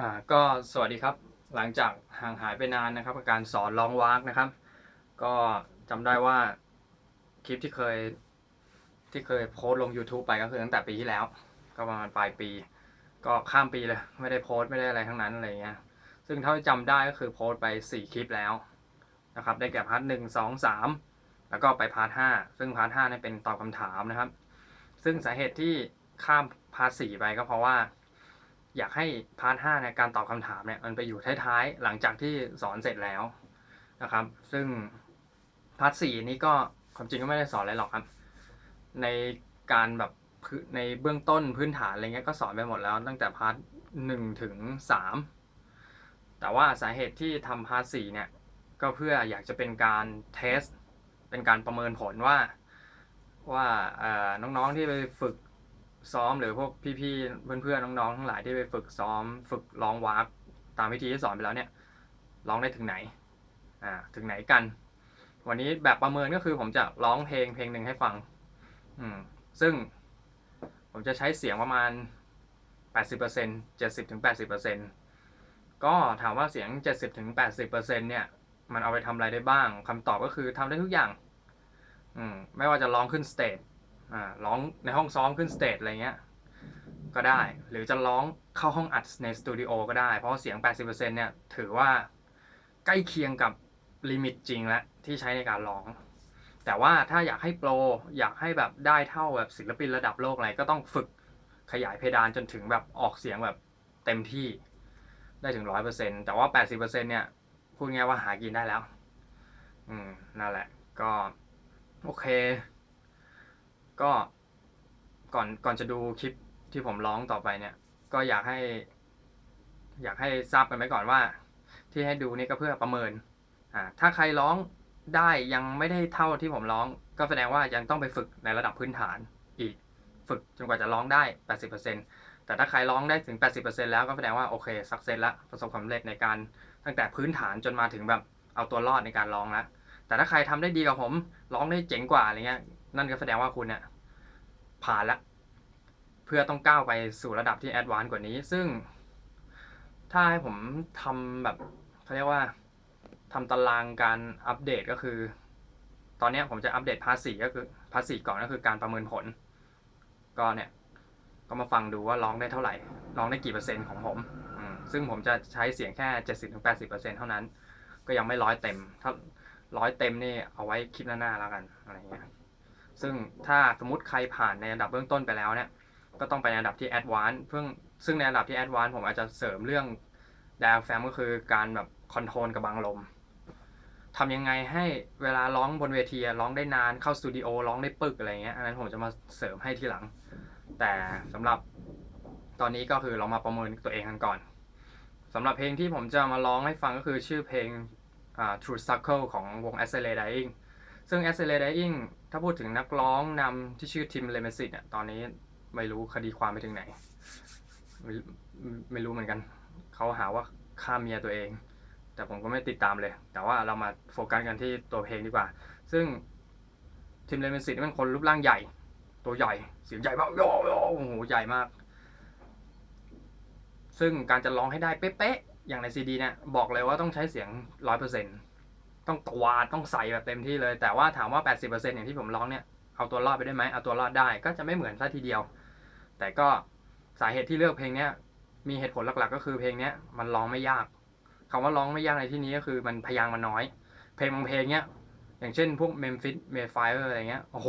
อ่าก็สวัสดีครับหลังจากห่างหายไปนานนะครับกับการสอนลองวากนะครับ ก็จำได้ว่าคลิปที่เคยที่เคยโพสต์ลง YouTube ไปก็คือตั้งแต่ปีที่แล้ว ก็ประมาณปลายปี ก็ข้ามปีเลย ไม่ได้โพสต์ไม่ได้อะไรทั้งนั้นอะไรเงี้ยซึ่งเท่าที่จำได้ก็คือโพสต์ไป 4 คลิปแล้วนะครับได้แก่พาร์ทหนึ่งสองสามแล้วก็ไปพาร์ทห้าซึ่งพาร์ทห้านี่เป็นตอบคำถามนะครับ ซึ่งสาเหตุที่ข้ามพาร์ทสี่ไปก็เพราะว่า อยากให้พาร์ทห้าในการตอบคำถามเนี่ยมันไปอยู่ท้ายๆ หลังจากที่สอนเสร็จแล้วนะครับ ซึ่งพาร์ทสี่นี้ก็ความจริงก็ไม่ได้สอนอะไรหรอกครับ ในการแบบในเบื้องต้นพื้นฐานอะไรเงี้ยก็สอนไปหมดแล้ว ตั้งแต่พาร์ทหนึ่งถึงสามแต่ว่าสาเหตุที่ทำพาร์ทสี่เนี่ยก็เพื่ออยากจะเป็นการเทส เป็นการประเมินผลว่าว่าน้องๆที่ไปฝึก ซ้อมหรือพวกพี่ๆเพื่อนๆน้องๆทั้งหลายที่ไปฝึกซ้อม ฝึกร้องวากตามวิธีที่สอนไปแล้วเนี่ยร้องได้ถึงไหนอ่าถึงไหนกัน วันนี้แบบประเมินก็คือผมจะร้องเพลงเพลงหนึ่งให้ฟังอืมซึ่งผมจะใช้เสียงประมาณ 80% 70-80%ก็ถามว่าเสียง 70-80%เนี่ยมันเอาไปทำอะไรได้บ้างคำตอบก็คือทำได้ทุกอย่างอืมไม่ว่าจะร้องขึ้นสเตจ อ่าร้องในห้องซ้อมขึ้นสเตจอะไรเงี้ยก็ได้ หรือจะร้องเข้าห้องอัดในสตูดิโอก็ได้ เพราะเสียง 80%เนี่ยถือว่าใกล้เคียงกับลิมิตจริงแล้วที่ใช้ในการร้อง แต่ว่าถ้าอยากให้โปรอยากให้แบบได้เท่าแบบศิลปินระดับโลกอะไรก็ต้องฝึกขยายเพดานจนถึงแบบออกเสียงแบบเต็มที่ได้ถึง100%แต่ว่า80%เนี่ยพูดง่ายว่าหากินได้แล้ว อืมนั่นแหละ ก็ โอเค ก็ก่อนก่อนจะดูคลิปที่ผมร้องต่อไปเนี่ย ก็อยากให้ อยากให้ทราบกันไว้ก่อนว่า ที่ให้ดูนี่ก็เพื่อประเมินอ่าถ้าใครร้องได้ยังไม่ได้เท่าที่ผมร้อง ก็แสดงว่ายังต้องไปฝึกในระดับพื้นฐานอีกฝึกจนกว่าจะร้องได้ 80%แต่ถ้าใครร้องได้ถึง 80%แล้วก็แสดงว่าโอเคสักเซสละประสบความสำเร็จในการตั้งแต่พื้นฐานจนมาถึงแบบเอาตัวรอดในการร้องแล้วแต่ถ้าใครทำได้ดีกว่าผมร้องได้เจ๋งกว่าอะไรเงี้ย นั่นก็แสดงว่าคุณเนี่ยผ่านละเพื่อต้องก้าวไปสู่ระดับที่แอดวานซ์กว่านี้ ซึ่ง ถ้าให้ผมทำแบบเขาเรียกว่าทำตารางการอัปเดตก็คือ ตอนนี้ผมจะอัปเดตพาร์ทสี่ก็คือพาร์ทสี่ก่อนก็คือการประเมินผล ก็เนี่ยก็มาฟังดูว่าร้องได้เท่าไหร่ ร้องได้กี่เปอร์เซ็นต์ของผม ซึ่งผมจะใช้เสียงแค่เจ็ดสิบถึงแปดสิบเปอร์เซ็นต์เท่านั้น ก็ยังไม่ร้อยเต็ม ถ้าร้อยเต็มนี่เอาไว้คลิปหน้าๆแล้วกันอะไรเงี้ย ซึ่งถ้าสมมติใครผ่านในอันดับเบื้องต้นไปแล้วเนี่ยก็ต้องไปในอันดับที่ advanced เพิ่งซึ่งในอันดับที่ advanced ผมอาจจะเสริมเรื่อง diaphragm ก็คือการแบบคอนโทรลกับบังลมทำยังไงให้เวลาร้องบนเวทีร้องได้นานเข้าสตูดิโอร้องได้ปึกอะไรเงี้ยอันนั้นผมจะมาเสริมให้ทีหลัง แต่สำหรับตอนนี้ก็คือเรามาประเมินตัวเองกันก่อนสำหรับเพลงที่ผมจะมาร้องให้ฟังก็คือชื่อเพลง True Circle ของวง Accelerating ซึ่ง Accelerating ถ้าพูดถึงนักร้องนำที่ชื่อทิมเลเมซิตเนี่ยตอนนี้ไม่รู้คดีความไปถึงไหน ไม่ไม่รู้เหมือนกัน เขาหาว่าฆ่าเมียตัวเอง แต่ผมก็ไม่ติดตามเลย แต่ว่าเรามาโฟกัสกันที่ตัวเพลงดีกว่า ซึ่งทิมเลเมซิตเป็นคนรูปร่างใหญ่ ตัวใหญ่ เสียงใหญ่มากโอ้โหโอ้โหใหญ่มาก ซึ่งการจะร้องให้ได้เป๊ะๆอย่างในซีดีเนี่ยบอกเลยว่าต้องใช้เสียงร้อยเปอร์เซ็นต์ ต้องตวาดต้องใส่แบบเต็มที่เลย แต่ว่าถามว่า 80%อย่างที่ผมร้องเนี่ยเอาตัวรอดไปได้ไหมเอาตัวรอดได้ก็จะไม่เหมือนซะทีเดียว แต่ก็สาเหตุที่เลือกเพลงเนี้ยมีเหตุผลหลักๆ ก็คือเพลงเนี้ยมันร้องไม่ยากคำว่าร้องไม่ยากในที่นี้ก็คือมันพยางค์มันน้อย เพลงบางเพลงเนี้ยอย่างเช่นพวก Memphis Mayfire อะไรเงี้ยโอ้โห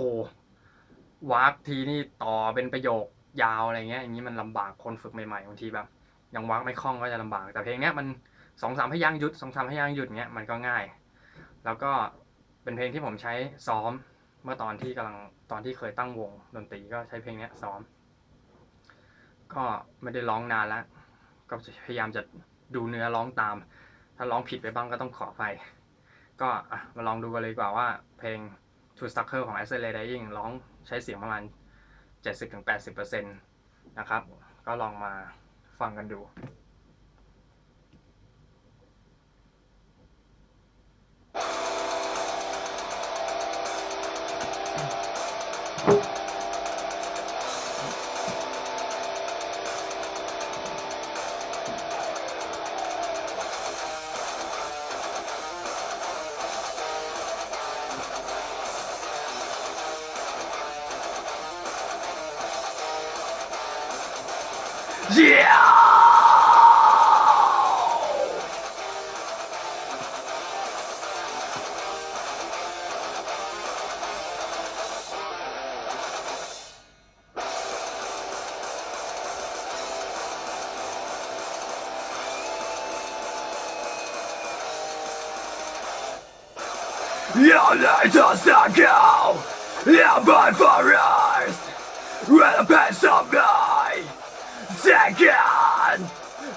วากทีนี่ต่อเป็นประโยคยาวอะไรเงี้ยอย่างนี้มันลำบากคนฝึกใหม่ๆบางทีแบบยังวากไม่คล่องก็จะลำบาก แต่เพลงเนี้ยมันสองสามพยางหยุดสองสามพยางหยุดเงี้ยมันก็ง่าย แล้วก็เป็นเพลงที่ผมใช้ซ้อมเมื่อตอนที่กำลังตอนที่เคยตั้งวงดนตรีก็ใช้เพลงนี้ซ้อม ก็ไม่ได้ร้องนานแล้ว ก็พยายามจะดูเนื้อร้องตาม ถ้าร้องผิดไปบ้างก็ต้องขอไปก็มาลองดูกันเลยดีกว่าว่าเพลง True Sucker ของ Accelerating ร้องใช้เสียงประมาณ 70-80%นะครับ ก็ลองมาฟังกันดู Yeah! You need to not go! Yeah, but for us! With a piece of me! Second!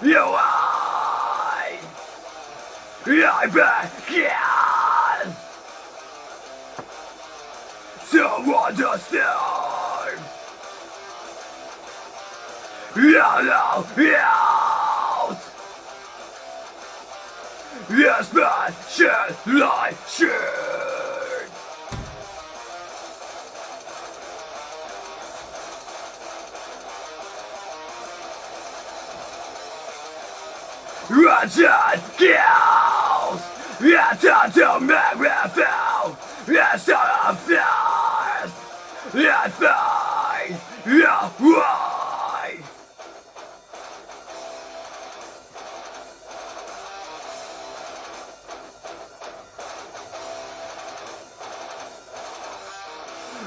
You I I began To understand Yellow out Yes man shit like shit Rotten kills! It's hard to make me feel It's all a fist It's I Yeah, why?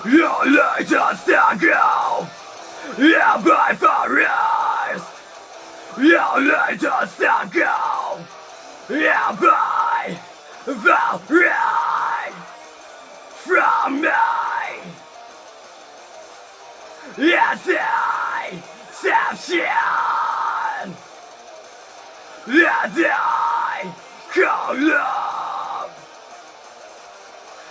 You need to stick out Yeah, by far, yeah your later circle Yeah, by forest From me Yes, I Exception And I call up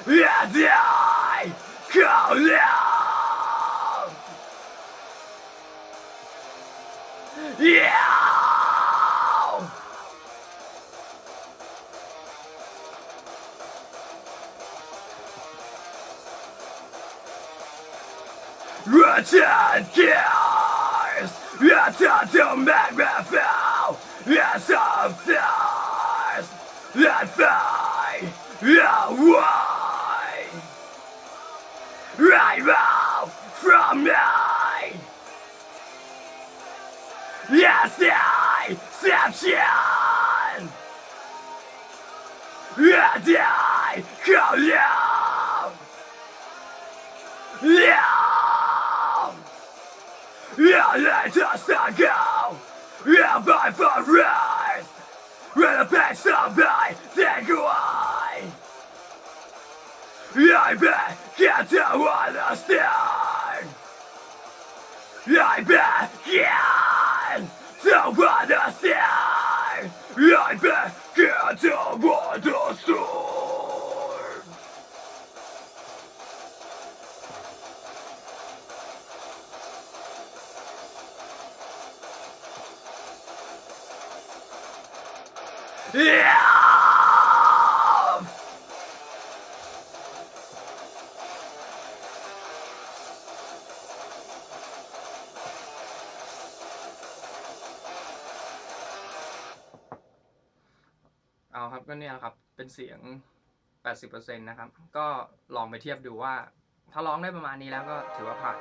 And I call up Yeah! Return gears! Return to make me feel Yes, I'm fierce fly away Right out from me Yes, I exception And I call you Yeah Yeah, let us go Yeah, by forest With a best of my take away! I begin to understand! I Someone is here! I'm back at the storm! Yeah! ก็เนี่ยครับ เป็นเสียง 80%นะครับ ก็ลองไปเทียบดูว่า ถ้าร้องได้ประมาณนี้แล้วก็ถือว่าผ่าน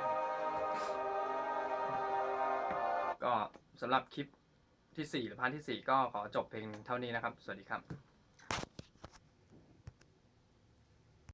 ก็สำหรับคลิปที่ 4 หรือพาร์ทที่ 4 ก็ขอจบเพลงเท่านี้นะครับ สวัสดีครับ